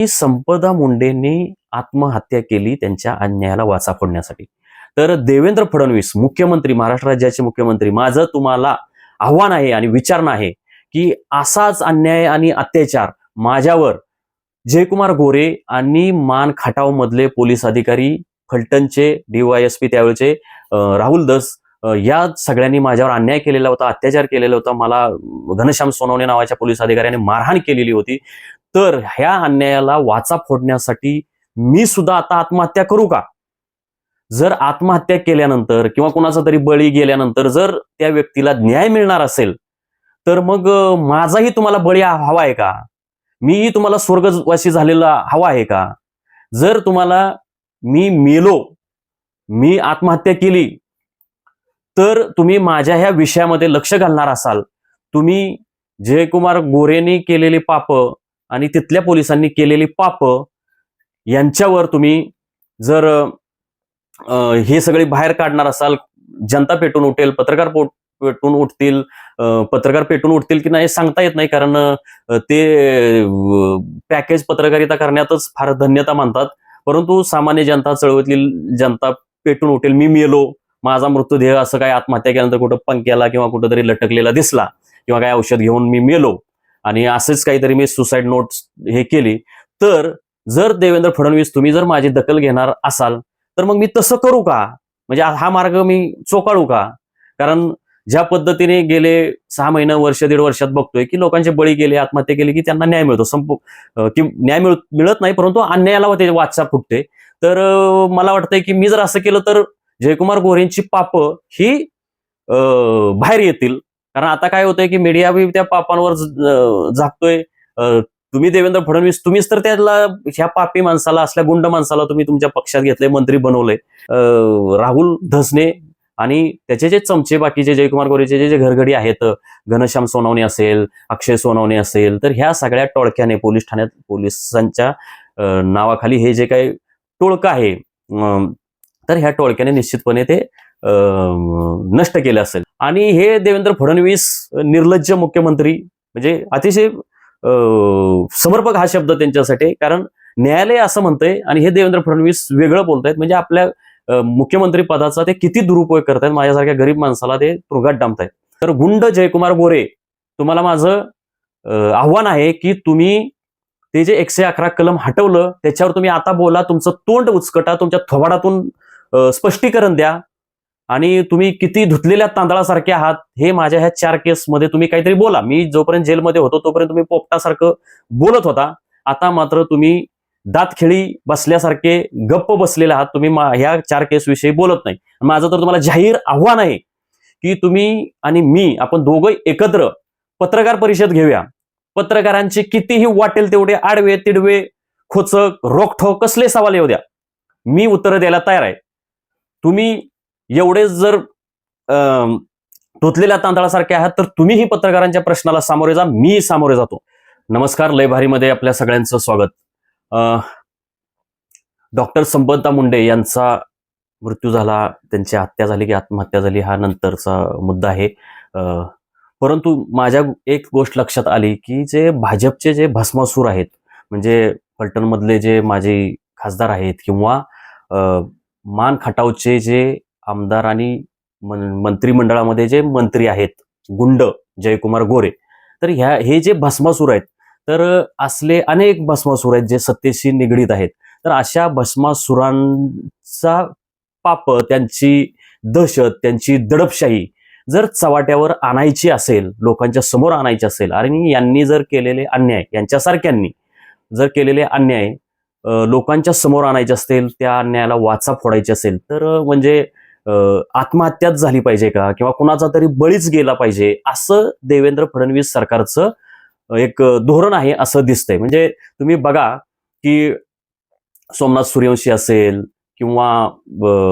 की संपदा मुंडेंनी आत्महत्या केली त्यांच्या अन्यायाला वाचा फोडण्यासाठी. तर देवेंद्र फडणवीस मुख्यमंत्री महाराष्ट्र राज्याचे मुख्यमंत्री माझं तुम्हाला आव्हान आहे आणि विचारणं आहे की असाच अन्याय आणि अत्याचार माझ्यावर जयकुमार गोरे आणि मान खटाव मधले पोलीस अधिकारी फलटणचे डीवायएसपी त्यावेळेचे राहुल दस या सगळ्यांनी माझ्यावर अन्याय केलेला होता अत्याचार केलेला होता. मला घनश्याम सोनवणे नावाच्या पोलीस अधिकाऱ्याने मारहाण केलेली होती. तर ह्या अन्यायाला वाचा फोडण्यासाठी मी सुद्धा आता आत्महत्या करू का? जर आत्महत्या केल्यानंतर किंवा कुणाचा तरी बळी गेल्यानंतर जर त्या व्यक्तीला न्याय मिळणार असेल तर मग माझाही तुम्हाला बळी हवा आहे का? मीही तुम्हाला स्वर्गवासी झालेला हवा आहे का? जर तुम्हाला मी मेलो मी आत्महत्या केली तर तुम्ही माझ्या ह्या विषयामध्ये लक्ष घालणार असाल. तुम्ही जयकुमार गोरेने केलेले पाप आणि तिथल्या पोलिसांनी केलेली पाप यांच्यावर तुम्ही जर हे सगळे बाहेर काढणार असाल जनता पेटून उठेल पत्रकार पेटून उठतील पत्रकार पेटून उठतील की नाही सांगता येत नाही कारण ते पॅकेज पत्रकारिता करण्यातच फार धन्यता मानतात. परंतु सामान्य जनता चळवळीतील जनता पेटून उठेल मी मेलो माझा मृतदेह असं काय आत्महत्या केल्यानंतर कुठं पंख्याला किंवा कुठंतरी लटकलेला दिसला किंवा काय औषध घेऊन मी मेलो आणि असंच काहीतरी मी सुसाईड नोट्स हे केली. तर जर देवेंद्र फडणवीस तुम्ही जर माझी दखल घेणार असाल तर मग मी तसं करू का? म्हणजे हा मार्ग मी चोकाळू का? कारण ज्या पद्धतीने गेले सहा महिने वर्ष दीड वर्षात बघतोय की लोकांचे बळी गेले आत्महत्या केली की त्यांना न्याय मिळतो. संप की न्याय मिळ मिळत नाही परंतु अन्यायाला ते वाचा फुटते. तर मला वाटतंय की मी जर असं केलं तर जयकुमार गोरेंची पाप ही बाहेर येतील. कारण आता काय होतंय की मीडिया बी त्या पापांवर झाकतोय. तुम्ही देवेंद्र फडणवीस तुम्हीच तर त्याला ह्या पापी माणसाला असल्या गुंड माणसाला तुम्ही तुमच्या पक्षात घेतले मंत्री बनवले राहुल धसने आणि त्याचे जे चमचे बाकीचे जयकुमार गोरेचे जे जे घरघडी आहेत घनश्याम सोनवणे असेल अक्षय सोनवणे असेल तर ह्या सगळ्या टोळक्याने पोलीस ठाण्यात पोलिसांच्या नावाखाली हे जे काही टोळकं आहे अं, तर ह्या टोळक्याने निश्चितपणे ते नष्ट केलं असेल. आणि हे देवेंद्र फडणवीस निर्लज्ज मुख्यमंत्री म्हणजे अतिशय समर्पक हा शब्द त्यांच्यासाठी कारण न्यायालय असं म्हणतंय आणि हे देवेंद्र फडणवीस वेगळं बोलतायत म्हणजे आपल्या मुख्यमंत्री पदाचा ते किती दुरुपयोग करतायत माझ्यासारख्या गरीब माणसाला ते तुरुगात डांबतायत तर गुंड जयकुमार गोरे तुम्हाला माझं आव्हान आहे की तुम्ही ते जे एकशे अकरा कलम हटवलं त्याच्यावर तुम्ही आता बोला तुमचं तोंड उचकटा तुमच्या थोबाडातून स्पष्टीकरण द्या आणि तुम्ही किती धुतलेल्या तांदळासारखे आहात हे माझ्या ह्या चार केसमध्ये तुम्ही काहीतरी बोला. मी जोपर्यंत जेलमध्ये होतो तोपर्यंत तुम्ही पोपटासारखं बोलत होता. आता मात्र तुम्ही दातखिळी बसल्यासारखे गप्प बसलेले आहात. तुम्ही मा- ह्या चार केस विषयी बोलत नाही. माझं तर तुम्हाला जाहीर आव्हान आहे की तुम्ही आणि मी आपण दोघं एकत्र पत्रकार परिषद घेऊया. पत्रकारांचे कितीही वाटेल तेवढे आडवे तिडवे खोचक रोखठोक कसले सवाल येऊ द्या. मी उत्तरं द्यायला तयार आहे. तुम्ही एवढेच जर तोतलेल्या धुतलेल्या तांदळासारखे आहात तर तुम्हीही पत्रकारांच्या प्रश्नाला सामोरे जा मी सामोरे जातो. नमस्कार लय भारीमध्ये आपल्या सगळ्यांचं स्वागत. डॉक्टर संपदा मुंडे यांचा मृत्यू झाला त्यांची हत्या झाली की आत्महत्या झाली हा नंतरचा मुद्दा आहे. परंतु माझ्या एक गोष्ट लक्षात आली की जे भाजपचे जे भस्मासूर आहेत म्हणजे फलटणमधले जे माझे खासदार आहेत किंवा मान खटावचे जे आमदार आणि मन- मंत्रिमंडळामध्ये जे मंत्री आहेत गुंड जयकुमार गोरे तर ह्या हे जे भस्मासूर आहेत तर असले अनेक भस्मासूर आहेत जे सत्तेशी निगडीत आहेत. तर अशा भस्मासुरांचा पाप त्यांची दहशत त्यांची दडपशाही जर चवाट्यावर आणायची असेल लोकांच्या समोर आणायची असेल आणि यांनी जर केलेले अन्याय यांच्यासारख्यांनी जर केलेले अन्याय लोकांच्या समोर आणायचे असतील त्या अन्यायाला वाचा फोडायची असेल तर म्हणजे आत्महत्याच झाली पाहिजे का? किंवा कुणाचा तरी बळीच गेला पाहिजे? असं देवेंद्र फडणवीस सरकारचं एक धोरण आहे असं दिसतंय. म्हणजे तुम्ही बघा की सोमनाथ सूर्यवंशी असेल किंवा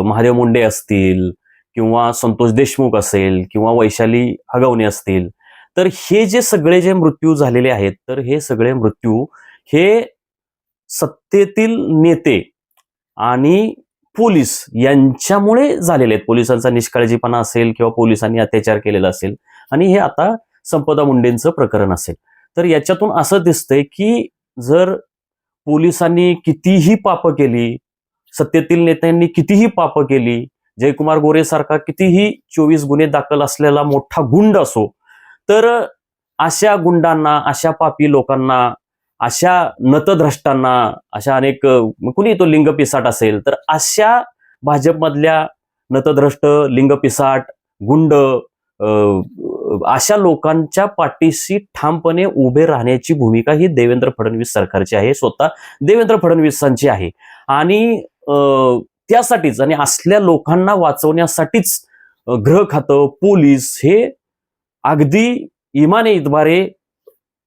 महादेव मुंडे असतील किंवा संतोष देशमुख असेल किंवा वैशाली हगवणे असतील तर हे जे सगळे जे मृत्यू झालेले आहेत तर हे सगळे मृत्यू हे सत्तेतील नेते आणि पोलीस यांच्यामुळे झालेले आहेत. पोलिसांचा निष्काळजीपणा असेल किंवा पोलिसांनी अत्याचार केलेला असेल आणि हे आता संपदा मुंडेंचं प्रकरण असेल. तर याच्यातून असं दिसतंय की जर पोलिसांनी कितीही पापं केली सत्तेतील नेत्यांनी कितीही पापं केली जयकुमार गोरे सारखा कितीही चोवीस गुन्हे दाखल असलेला मोठा गुंड असो तर अशा गुंडांना अशा पापी लोकांना अशा नतद्रष्टांना अशा अनेक कुणी तो लिंगपिसाट असेल तर अशा भाजपमधल्या नतद्रष्ट लिंगपिसाट गुंड अशा लोकांच्या पाठीशी ठामपणे उभे राहण्याची भूमिका ही देवेंद्र फडणवीस सरकारची आहे स्वतः देवेंद्र फडणवीसांची आहे. आणि त्यासाठीच आणि असल्या लोकांना वाचवण्यासाठीच ग्रह गृह खातं पोलीस हे अगदी इमाने इतबारे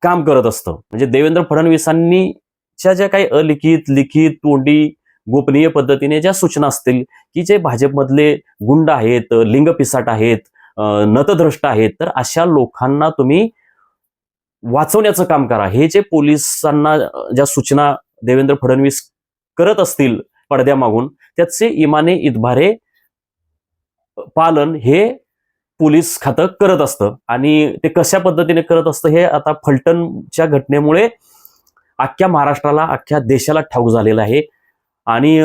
काम करत असतं. म्हणजे देवेंद्र फडणवीसांनी च्या ज्या काही अलिखित लिखित तोंडी गोपनीय पद्धतीने ज्या सूचना असतील की जे भाजपमधले गुंड आहेत लिंगपिसाट आहेत नतद्रष्ट आहेत तर अशा लोकांना तुम्ही वाचवण्याचं काम करा. हे जे पोलिसांना ज्या सूचना देवेंद्र फडणवीस करत असतील पडद्यामागून त्याचे इमाने इतभारे पालन हे पोलीस खातं करत असतं. आणि ते कशा पद्धतीने करत असतं हे आता फलटणच्या घटनेमुळे अख्ख्या महाराष्ट्राला अख्ख्या देशाला ठाऊक झालेला आहे. आणि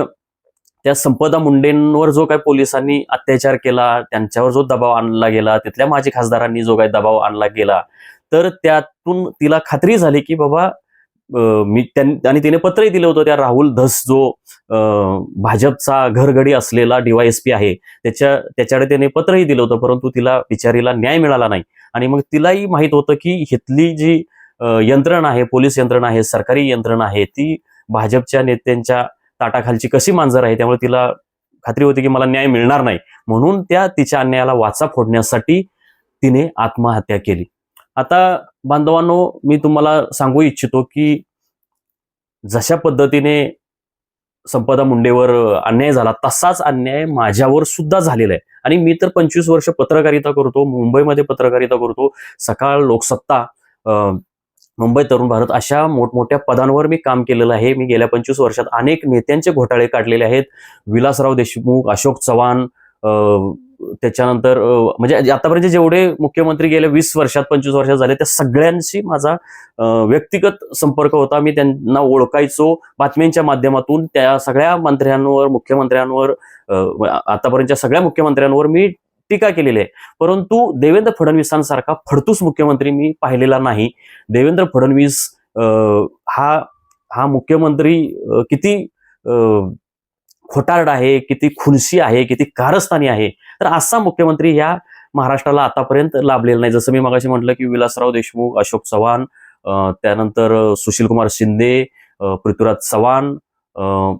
त्या संपदा मुंडेंवर जो काही पोलिसांनी अत्याचार केला त्यांच्यावर जो दबाव आणला गेला तिथल्या माजी खासदारांनी जो काही दबाव आणला गेला तर त्यातून तिला खात्री झाली की बाबा मी त्यां- आणि तिने पत्रही दिलं होतं त्या राहुल धस जो भाजपचा घरगडी असलेला डीवायएसपी आहे. त्याच्या त्याच्याकडे त्याने पत्रही दिलं होतं परंतु तिला बिचारीला न्याय मिळाला नाही. आणि मग तिलाही माहीत होतं की इथली जी यंत्रणा आहे पोलीस यंत्रणा आहे सरकारी यंत्रणा आहे ती भाजपच्या नेत्यांच्या ताटाखालची कशी मांजर आहे त्यामुळे तिला खात्री होती की मला न्याय मिळणार नाही. म्हणून त्या तिच्या अन्यायाला वाचा फोडण्यासाठी तिने आत्महत्या केली. आता बांधवांनो मी तुम्हाला सांगू इच्छितो की जशा पद्धतीने संपदा मुंडेवर अन्याय झाला तसाच अन्याय माझ्यावर सुद्धा झालेला आहे. आणि मी तर पंचवीस वर्ष पत्रकारिता करतो मुंबईमध्ये पत्रकारिता करतो सकाळ लोकसत्ता मुंबई तरुण भारत अशा मोठमोठ्या पदांवर मी काम केलेलं आहे. मी गेल्या पंचवीस वर्षात अनेक नेत्यांचे घोटाळे काढलेले आहेत. विलासराव देशमुख अशोक चव्हाण त्याच्यानंतर म्हणजे आतापर्यंत जेवढे मुख्यमंत्री गेले वीस वर्षात पंचवीस वर्षात झाले त्या सगळ्यांशी माझा व्यक्तिगत संपर्क होता. मी त्यांना ओळखायचो बातम्यांच्या माध्यमातून. त्या सगळ्या मंत्र्यांवर मुख्यमंत्र्यांवर आतापर्यंतच्या सगळ्या मुख्यमंत्र्यांवर मी टीका केलेली आहे. परंतु देवेंद्र फडणवीसांसारखा फडतूस मुख्यमंत्री मी पाहिलेला नाही. देवेंद्र फडणवीस हा हा मुख्यमंत्री किती खोटारड आहे किती खुनशी आहे किती कारस्थानी आहे तर असा मुख्यमंत्री या महाराष्ट्राला आतापर्यंत लाभलेला नाही. जसं मी मगाशी म्हटलं की विलासराव देशमुख अशोक चव्हाण त्यानंतर सुशीलकुमार शिंदे पृथ्वीराज चव्हाण अं,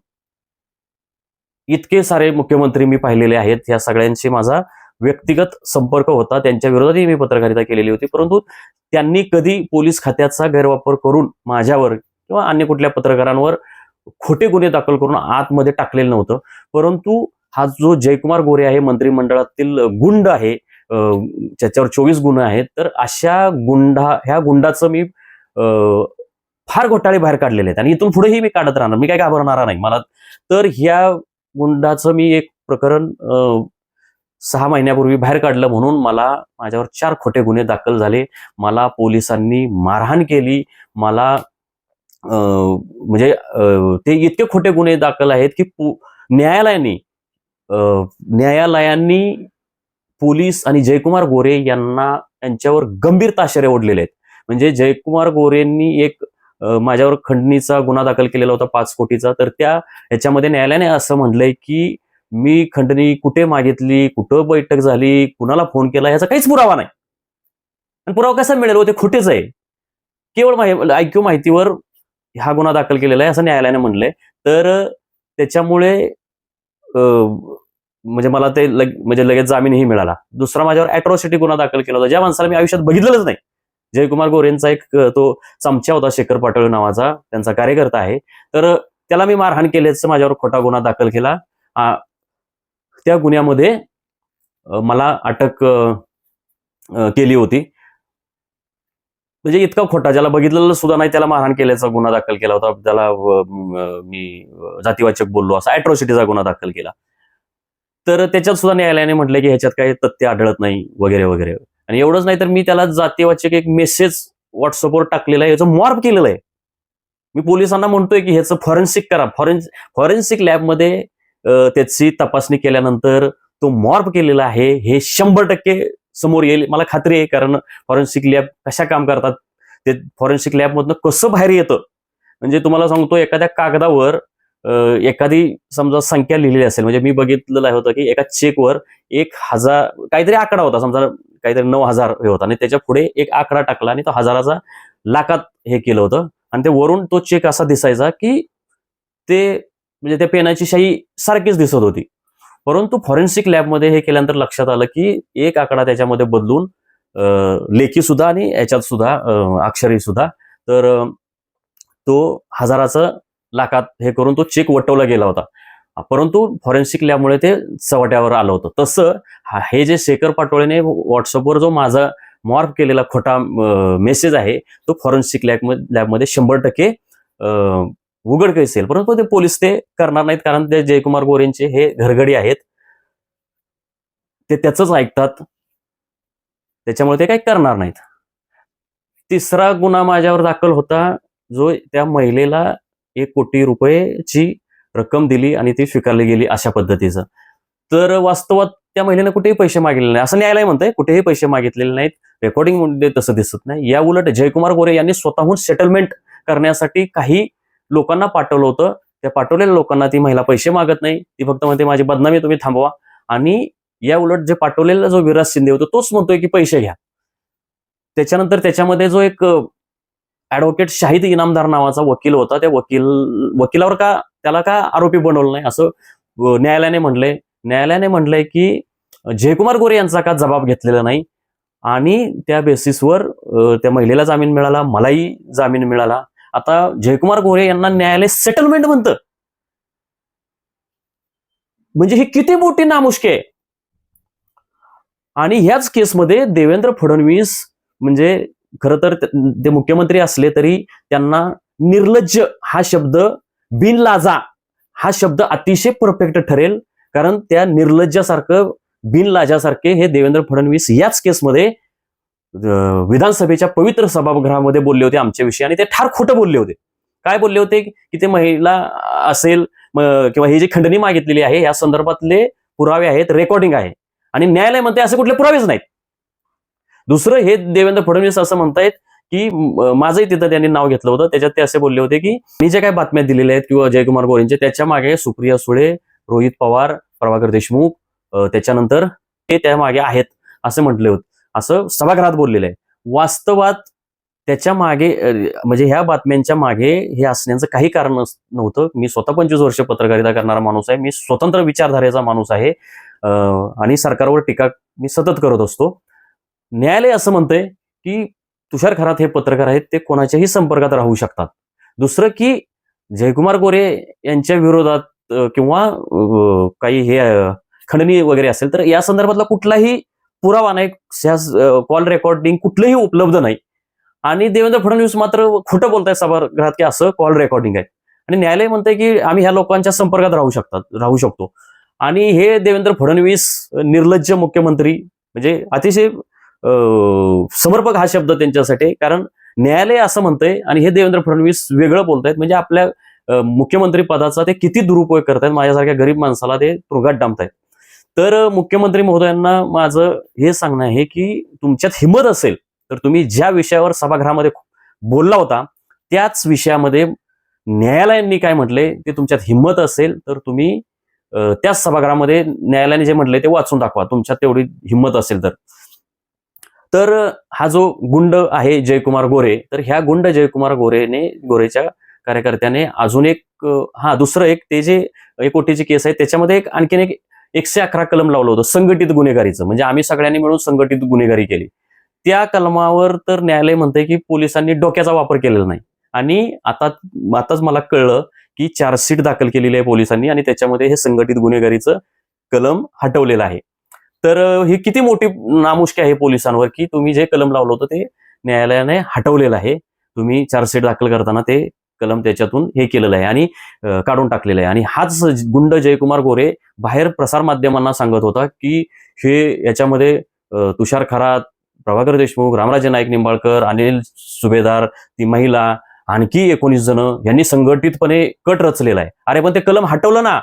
इतके सारे मुख्यमंत्री मी पाहिलेले आहेत. या सगळ्यांशी माझा व्यक्तिगत संपर्क होता. त्यांच्या विरोधातही मी पत्रकारिता केलेली होती. परंतु त्यांनी कधी पोलीस खात्याचा गैरवापर करून माझ्यावर किंवा अन्य कुठल्या पत्रकारांवर खोटे गुन्हे दाखल करून आतमध्ये टाकलेलं नव्हतं. परंतु हा जो जयकुमार गोरे आहे मंत्रिमंडळातील गुंड आहे ज्याच्यावर चोवीस गुन्हे आहेत तर अशा गुंडा ह्या गुंडाचं मी फार घोटाळे बाहेर काढलेले आहेत. आणि इथून पुढेही मी काढत राहणार मी काय घाबरणार नाही मला. तर ह्या गुंडाचं मी एक प्रकरण सहा महिन्यापूर्वी बाहेर काढलं म्हणून मला माझ्यावर चार खोटे गुन्हे दाखल झाले. मला पोलिसांनी मारहाण केली. मला म्हणजे ते इतके खोटे गुन्हे दाखल आहेत की न्यायालयाने न्यायालयांनी पोलीस आणि जयकुमार गोरे यांना यांच्यावर गंभीर ताशेरे ओढलेले आहेत. म्हणजे जयकुमार गोरेंनी एक माझ्यावर खंडणीचा गुन्हा दाखल केलेला होता पाच कोटीचा तर त्या याच्यामध्ये न्यायालयाने असं म्हणलंय की मी खंडणी कुठे मागितली कुठं बैठक झाली कुणाला फोन केला याचा काहीच पुरावा नाही. आणि पुरावा कसा मिळेल? हो ते खोटेच आहे. केवळ माहि- ऐक्यू माहितीवर हा गुन्हा दाखल केलेला आहे असं न्यायालयाने म्हणलंय. तर त्याच्यामुळे म्हणजे मला ते लग म्हणजे लगेच जामीनही मिळाला. दुसरा माझ्यावर अॅट्रॉसिटी गुन्हा दाखल केला होता. ज्या माणसाला मी आयुष्यात बघितलेलंच नाही. जयकुमार गोरेंचा एक तो चमचा होता शेखर पाटोळे नावाचा. त्यांचा कार्यकर्ता आहे. तर त्याला मी मारहाण केल्याचं माझ्यावर खोटा गुन्हा दाखल केला. त्या गुन्ह्यामध्ये मला अटक केली होती. म्हणजे इतका खोटा ज्याला बघितलेलं सुद्धा नाही त्याला मारहाण केल्याचा गुन्हा दाखल केला होता. त्याला मी जातीवाचक बोललो असा अॅट्रॉसिटीचा गुन्हा दाखल केला. तर त्याच्यात सुद्धा न्यायालयाने म्हटलं की ह्याच्यात काही तथ्य आढळत नाही वगैरे वगैरे. आणि एवढंच नाही तर मी त्याला जातीवाचक एक मेसेज व्हॉट्सअपवर टाकलेला आहे याचं मॉर्प केलेलं आहे. मी पोलिसांना म्हणतोय की ह्याचं फॉरेन्सिक करा. फॉरेन्स फॉरेन्सिक लॅबमध्ये त्याची तपासणी केल्यानंतर तो मॉर्प केलेला आहे. हे शंभर टक्के समोर येईल. मला खात्री आहे कारण फॉरेन्सिक लॅब कशा काम करतात ते फॉरेन्सिक लॅबमधनं कसं बाहेर येतं? म्हणजे तुम्हाला सांगतो एखाद्या कागदावर एखादी समजा संख्या लिहिलेली असेल म्हणजे मी बघितलेलं होतं की एका चेकवर एक हजार काहीतरी आकडा होता समजा काहीतरी नऊ हजार हे होता आणि त्याच्या पुढे एक आकडा टाकला आणि तो हजाराचा लाखात हे केलं होतं. आणि ते वरून तो चेक असा दिसायचा की ते म्हणजे त्या पेनाची शाई सारखीच दिसत होती. परंतु फॉरेन्सिक लॅबमध्ये हे केल्यानंतर लक्षात आलं की एक आकडा त्याच्यामध्ये बदलून लेखी सुद्धा आणि याच्यात सुद्धा अक्षरी सुद्धा. तर तो हजाराचं लाखात हे करून तो चेक वटवला गेला होता. परंतु फॉरेन्सिक लॅबमुळे ते चवट्यावर आलं होतं. तसं हा- हे जे शेखर पाटोळेने व्हॉट्सअपवर जो माझा मॉर्फ केलेला खोटा मेसेज आहे तो फॉरेन्सिक लॅब लॅबमध्ये शंभर टक्के उघड उघडकीस परंतु ते पोलीस ते करणार नाहीत कारण ते जयकुमार गोरेंचे हे घरगडी आहेत. ते त्याच ऐकतात. त्याच्यामुळे ते काही करणार नाहीत. तिसरा गुन्हा माझ्यावर दाखल होता. जो त्या महिलेला एक कोटी रुपयेची रक्कम दिली आणि ती स्वीकारली गेली अशा पद्धतीचं. तर वास्तवात त्या महिलेने कुठेही पैसे मागितले नाही असं न्यायालय म्हणतंय कुठेही पैसे मागितलेले नाहीत. रेकॉर्डिंगमध्ये तसं दिसत नाही. या उलट जयकुमार गोरे यांनी स्वतःहून सेटलमेंट करण्यासाठी काही लोकांना पाठवलं होतं. त्या पाठवलेल्या लोकांना ती महिला पैसे मागत नाही. ती फक्त म्हणते माझी बदनामी तुम्ही थांबवा. आणि या उलट जे पाठवलेला जो विराज शिंदे होतो तोच म्हणतोय की पैसे घ्या. त्याच्यानंतर त्याच्यामध्ये जो एक ऍडव्होकेट शाहिद इनामदार नावाचा वकील होता. त्या वकील वकिलावर का त्याला का आरोपी बनवलं नाही? असं न्यायालयाने म्हणलंय. न्यायालयाने म्हणलंय की जयकुमार गोरे यांचा का जबाब घेतलेला नाही? आणि त्या बेसिसवर त्या महिलेला जामीन मिळाला मलाही जामीन मिळाला. आता जयकुमार गोरे यांना न्यायालय सेटलमेंट म्हणतं. म्हणजे ही किती मोठी नामुष्की आहे? आणि ह्याच केसमध्ये देवेंद्र फडणवीस म्हणजे खरं तर ते मुख्यमंत्री असले तरी त्यांना निर्लज्ज हा शब्द बिनलाजा हा शब्द अतिशय परफेक्ट ठरेल. कारण त्या निर्लज्जासारखं बिनलाजासारखे हे देवेंद्र फडणवीस याच केसमध्ये विधानसभेच्या पवित्र सभागृहामध्ये बोलले होते आमच्याविषयी आणि ते ठार खोटं बोलले होते. काय बोलले होते? की ते महिला असेल किंवा ही जी खंडणी मागितलेली आहे या संदर्भातले पुरावे आहेत रेकॉर्डिंग आहे. आणि न्यायालय म्हणते असे कुठले पुरावेच नाहीत. दुसरं हे देवेंद्र फडणवीस असं म्हणतायत की माझंही तिथं त्यांनी नाव घेतलं होतं. त्याच्यात ते असे बोलले होते की मी जे काही बातम्या दिलेल्या आहेत किंवा जयकुमार गोरेंचे त्याच्यामागे सुप्रिया सुळे रोहित पवार प्रभाकर देशमुख त्याच्यानंतर ते त्या मागे आहेत असं म्हटले होते. असं सभागृहात बोललेलं आहे. वास्तवात त्याच्यामागे म्हणजे ह्या बातम्यांच्या मागे हे असण्याचं काही कारण नव्हतं. मी स्वतः पंचवीस वर्ष पत्रकारिता करणारा माणूस आहे. मी स्वतंत्र विचारधारेचा माणूस आहे. आणि सरकारवर टीका मी सतत करत असतो. न्यायालय असं म्हणतंय की तुषार खरात हे पत्रकार आहेत ते कोणाच्याही संपर्कात राहू शकतात. दुसरं की जयकुमार गोरे यांच्या विरोधात किंवा काही हे खंडणी वगैरे असेल तर या संदर्भातला कुठलाही पुरावा नाही ह्या कॉल रेकॉर्डिंग कुठलंही उपलब्ध नाही. आणि देवेंद्र फडणवीस मात्र खोटं बोलताय सभागृहात की असं कॉल रेकॉर्डिंग आहे. आणि न्यायालय म्हणतंय की आम्ही ह्या लोकांच्या संपर्कात राहू शकतात राहू शकतो. आणि हे देवेंद्र फडणवीस निर्लज्ज मुख्यमंत्री म्हणजे अतिशय समर्पक हा शब्द त्यांच्यासाठी कारण न्यायालय असं म्हणतंय आणि हे देवेंद्र फडणवीस वेगळं बोलतायत म्हणजे आपल्या मुख्यमंत्री पदाचा ते किती दुरुपयोग करतायत माझ्यासारख्या गरीब माणसाला ते तुरुंगात डांबतायत. तर मुख्यमंत्री महोदयांना माझं हे सांगणं आहे की तुमच्यात हिंमत असेल तर तुम्ही ज्या विषयावर सभागृहामध्ये बोलला होता त्याच विषयामध्ये न्यायालयांनी काय म्हटले ते तुमच्यात हिंमत असेल तर तुम्ही त्याच सभागृहामध्ये न्यायालयाने जे म्हटले ते वाचून दाखवा तुमच्यात तेवढी हिंमत असेल तर. तर हा जो गुंड आहे जयकुमार गोरे तर ह्या गुंड जयकुमार गोरेने गोरेच्या कार्यकर्त्याने अजून एक हा दुसरं एक ते जे एक कोटीची केस आहे त्याच्यामध्ये एक आणखीन एक एकशे अकरा कलम लावलं होतं संघटित गुन्हेगारीचं. म्हणजे आम्ही सगळ्यांनी मिळून संघटित गुन्हेगारी केली. त्या कलमावर तर न्यायालय म्हणतंय की पोलिसांनी डोक्याचा वापर केलेला नाही. आणि आता आताच मला कळलं की चार्जशीट दाखल केलेली आहे पोलिसांनी आणि त्याच्यामध्ये हे संघटित गुन्हेगारीचं कलम हटवलेलं आहे. तर ही किती मोठी नामुष्की आहे पोलिसांवर की तुम्ही जे कलम लावलं होतं ते न्यायालयाने हटवलेलं आहे. तुम्ही चार्जशीट दाखल करताना ते कलम त्याच्यातून हे केलेलं आहे आणि काढून टाकलेलं आहे. आणि हाच गुंड जयकुमार गोरे बाहेर प्रसार माध्यमांना सांगत होता की हे याच्यामध्ये तुषार खरात प्रभाकर देशमुख रामराजे नाईक निंबाळकर अनिल सुभेदार ती महिला आणखी एकोणीस जण यांनी संघटितपणे कट रचलेला आहे. अरे पण ते कलम हटवलं ना.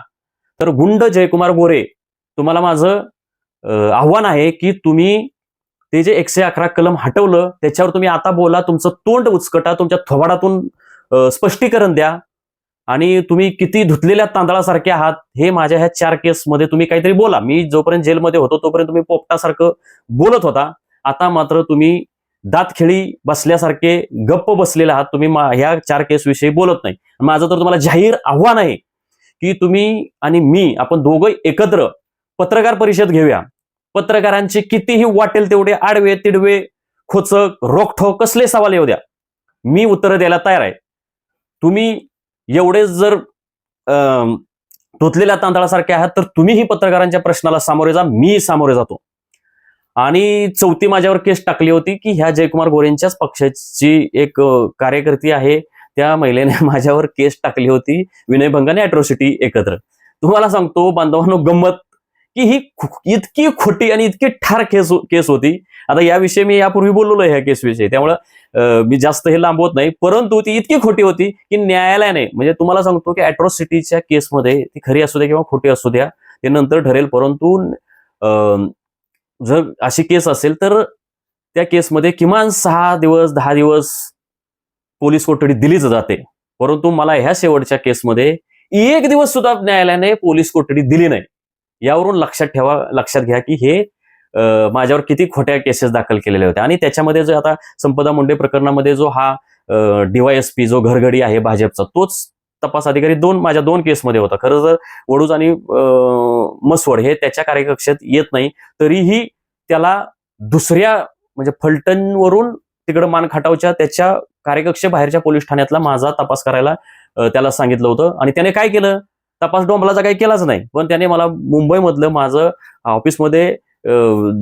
तर गुंड जयकुमार गोरे तुम्हाला माझं आव्हान आहे की तुम्ही ते जे एकशे अकरा कलम हटवलं त्याच्यावर तुम्ही आता बोला तुमचं तोंड उचकटा तुमच्या थोबाडातून स्पष्टीकरण द्या. आणि तुम्ही किती धुतलेल्या तांदळासारखे आहात हे माझ्या ह्या चार केसमध्ये तुम्ही काहीतरी बोला. मी जोपर्यंत जेलमध्ये होतो तोपर्यंत तुम्ही पोपटासारखं बोलत होता. आता मात्र तुम्ही दातखिळी बसल्यासारखे गप्प बसलेले आहात. तुम्ही मा- ह्या चार केस विषयी बोलत नाही. माझं तर तुम्हाला जाहीर आव्हान आहे की तुम्ही आणि मी आपण दोघं एकत्र पत्रकार परिषद घेऊया. पत्रकारांचे कितीही वाटेल तेवढे आडवे तिडवे खोचक रोखठोक कसले सवाल येऊ द्या. मी उत्तरं द्यायला तयार आहे. तुम्ही एवढेच जर अं, धुतलेल्या तांदळासारखे आहात तर तुम्हीही पत्रकारांच्या प्रश्नाला सामोरे जा मी सामोरे जातो. आणि चौथी माझ्यावर केस टाकली होती की ह्या जयकुमार गोरेंच्याच पक्षाची एक कार्यकर्ती आहे त्या महिलेने माझ्यावर केस टाकली होती विनयभंगाने आणि एकत्र. तुम्हाला सांगतो बांधवांनो गंमत. की ही इतकी खोटी आणि इतकी ठार केस हो-, केस होती. आता याविषयी मी यापूर्वी बोललेलो आहे ह्या केसविषयी. त्यामुळं मी जास्त हे लांबवत नाही. परंतु ती इतकी खोटी होती की न्यायालयाने म्हणजे तुम्हाला सांगतो की अॅट्रॉसिटीच्या केसमध्ये ती खरी असू द्या किंवा खोटी असू द्या ते नंतर ठरेल. परंतु जर अशी केस असेल तर त्या केसमध्ये किमान सहा दिवस दहा दिवस पोलीस कोठडी दिलीच जाते. परंतु मला ह्या शेवटच्या केसमध्ये एक दिवस सुद्धा न्यायालयाने पोलीस कोठडी दिली नाही. यावरून लक्षात ठेवा लक्षात घ्या की हे माझ्यावर किती खोट्या केसेस दाखल केलेल्या होत्या आणि त्याच्यामध्ये जो आता संपदा मुंडे प्रकरणामध्ये जो हा डीवायएसपी जो घरघडी आहे भाजपचा तोच तपास अधिकारी दोन माझ्या दोन केसमध्ये होता. खरं तर वडूज आणि मसवड हे त्याच्या कार्यकक्षेत येत नाही तरीही त्याला दुसऱ्या म्हणजे फलटणवरून तिकडं मानखाटावच्या त्याच्या कार्यकक्षे बाहेरच्या पोलीस ठाण्यातला माझा तपास करायला त्याला सांगितलं होतं. आणि त्याने काय केलं? तपास डोंबलाचा काही केलाच नाही. पण त्याने मला मुंबईमधलं माझं ऑफिसमध्ये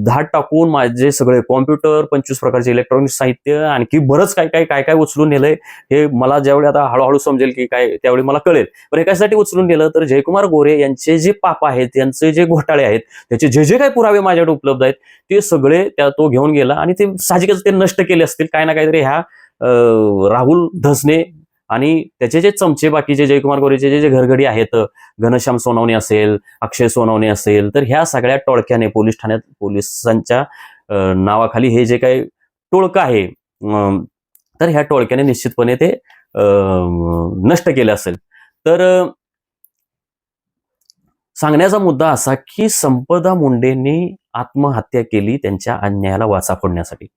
धाड टाकून माझे सगळे कॉम्प्युटर पंचवीस प्रकारचे इलेक्ट्रॉनिक साहित्य आणखी बरंच काय काय काय काय उचलून नेलंय हे मला ज्यावेळी आता हळूहळू समजेल की काय त्यावेळी मला कळेल. पण हे कशासाठी उचलून नेलं तर जयकुमार गोरे यांचे जे पाप आहेत त्यांचे जे घोटाळे आहेत त्याचे जे जे काही पुरावे माझ्याकडे उपलब्ध आहेत ते सगळे त्या तो घेऊन गेला आणि ते साहजिकच ते नष्ट केले असतील काय ना काहीतरी ह्या राहुल धसने आणि त्याचे जे चमचे बाकीचे जयकुमार गोरेचे जे जे घरघडी आहेत घनश्याम सोनवणे असेल अक्षय सोनवणे असेल तर ह्या सगळ्या टोळक्याने पोलीस ठाण्यात पोलिसांच्या नावाखाली हे जे काही टोळकं आहे अं, तर ह्या टोळक्याने निश्चितपणे ते नष्ट केलं असेल. तर सांगण्याचा मुद्दा असा की संपदा मुंडेंनी आत्महत्या केली त्यांच्या अन्यायाला वाचा फोडण्यासाठी.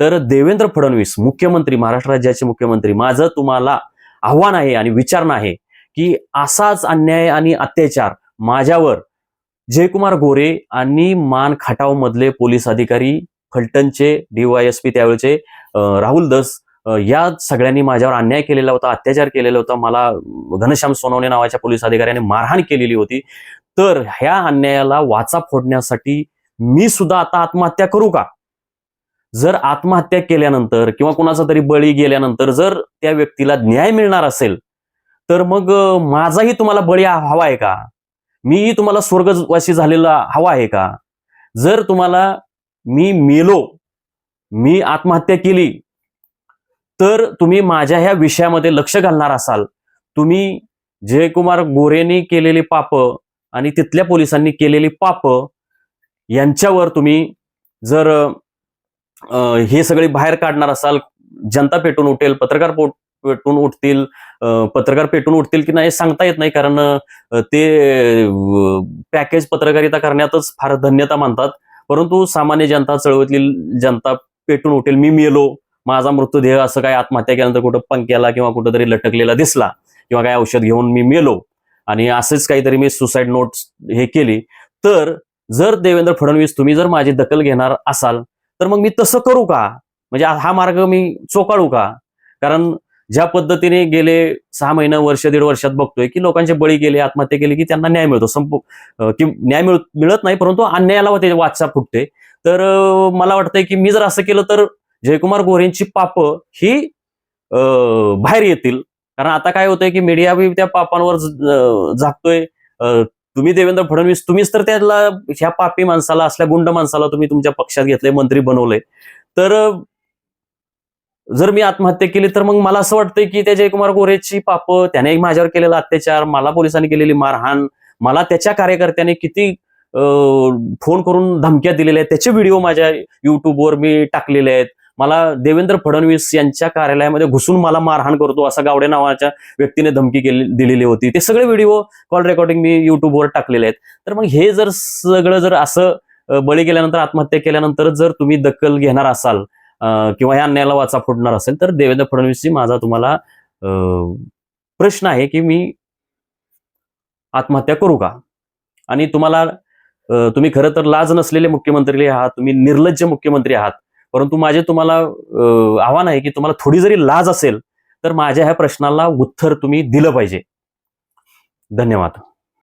तर देवेंद्र फडणवीस मुख्यमंत्री महाराष्ट्र राज्याचे मुख्यमंत्री माझं तुम्हाला आव्हान आहे आणि विचारणा आहे की असाच अन्याय आणि अत्याचार माझ्यावर जयकुमार गोरे आणि मान खटाव मधले पोलीस अधिकारी फलटणचे डीवायएसपी त्यावेळेचे राहुल दस या सगळ्यांनी माझ्यावर अन्याय केलेला होता अत्याचार केलेला होता. मला घनश्याम सोनवणे नावाच्या पोलीस अधिकाऱ्याने मारहाण केलेली होती. तर ह्या अन्यायाला वाचा फोडण्यासाठी मी सुद्धा आता आत्महत्या करू का? जर आत्महत्या केल्यानंतर किंवा कुणाचा तरी बळी गेल्यानंतर जर त्या व्यक्तीला न्याय मिळणार असेल तर मग माझाही तुम्हाला बळी हवा आहे का? मीही तुम्हाला स्वर्गवासी झालेला हवा आहे का? जर तुम्हाला मी मेलो मी आत्महत्या केली तर तुम्ही माझ्या ह्या विषयामध्ये लक्ष घालणार असाल. तुम्ही जयकुमार गोरेनी केलेली पाप आणि तिथल्या पोलिसांनी केलेली पाप यांच्यावर तुम्ही जर हे सगळे बाहेर काढणार असाल जनता पेटून उठेल पत्रकार पोट पेटून उठतील पत्रकार पेटून उठतील की नाही सांगता येत नाही. कारण ते पॅकेज पत्रकारिता करण्यातच फार धन्यता मानतात. परंतु सामान्य जनता चळवळीतील जनता पेटून उठेल. मी मेलो माझा मृतदेह असं काय आत्महत्या केल्यानंतर कुठं पंख्याला किंवा कुठंतरी लटकलेला दिसला किंवा काय औषध घेऊन मी मेलो आणि असेच काहीतरी मी सुसाईड नोट्स हे केली. तर जर देवेंद्र फडणवीस तुम्ही जर माझी दखल घेणार असाल तर मग मी तसं करू का? म्हणजे हा मार्ग मी चोकाळू का? कारण ज्या पद्धतीने गेले सहा महिने वर्ष दीड वर्षात बघतोय की लोकांचे बळी गेले आत्महत्या केली की त्यांना न्याय मिळतो. संप की न्याय मिळत मिळत नाही परंतु अन्यायाला ते वाचा फुटते. तर मला वाटतंय की मी जर असं केलं तर जयकुमार गोरेंची पाप ही बाहेर येतील. कारण आता काय होतंय की मीडिया बी त्या पापांवर झाकतोय. तुम्ही देवेंद्र फडणवीस तुम्हीच तर त्याला ह्या पापी माणसाला असल्या गुंड माणसाला तुम्ही तुमच्या पक्षात घेतले मंत्री बनवले. तर जर मी आत्महत्या केली तर मग मला असं वाटतंय की त्या जयकुमार गोरेची पाप त्याने माझ्यावर केलेला अत्याचार मला पोलिसांनी केलेली मारहाण मला त्याच्या कार्यकर्त्याने किती फोन करून धमक्या दिलेल्या आहेत त्याचे व्हिडिओ माझ्या युट्यूबवर मी टाकलेले आहेत. मला देवेंद्र फडणवीस यांच्या कार्यालयामध्ये घुसून मला मारहाण करतो असा गावडे नावाच्या व्यक्तीने धमकी केली दिलेली होती. ते सगळे व्हिडिओ कॉल रेकॉर्डिंग मी युट्यूबवर टाकलेले आहेत. तर मग हे जर सगळं जर असं बळी गेल्यानंतर आत्महत्या केल्यानंतर जर तुम्ही दखल घेणार असाल किंवा या अन्यायाला वाचा फोडणार असेल तर देवेंद्र फडणवीसची माझा तुम्हाला प्रश्न आहे की मी आत्महत्या करू का? आणि तुम्हाला तुम्ही खरं तर लाज नसलेले मुख्यमंत्री आहात तुम्ही निर्लज्ज मुख्यमंत्री आहात परंतु माझे तुम्हाला आव्हान आहे की तुम्हाला थोडी जरी लाज असेल तर माझ्या ह्या प्रश्नाला उत्तर तुम्ही दिलं पाहिजे. धन्यवाद.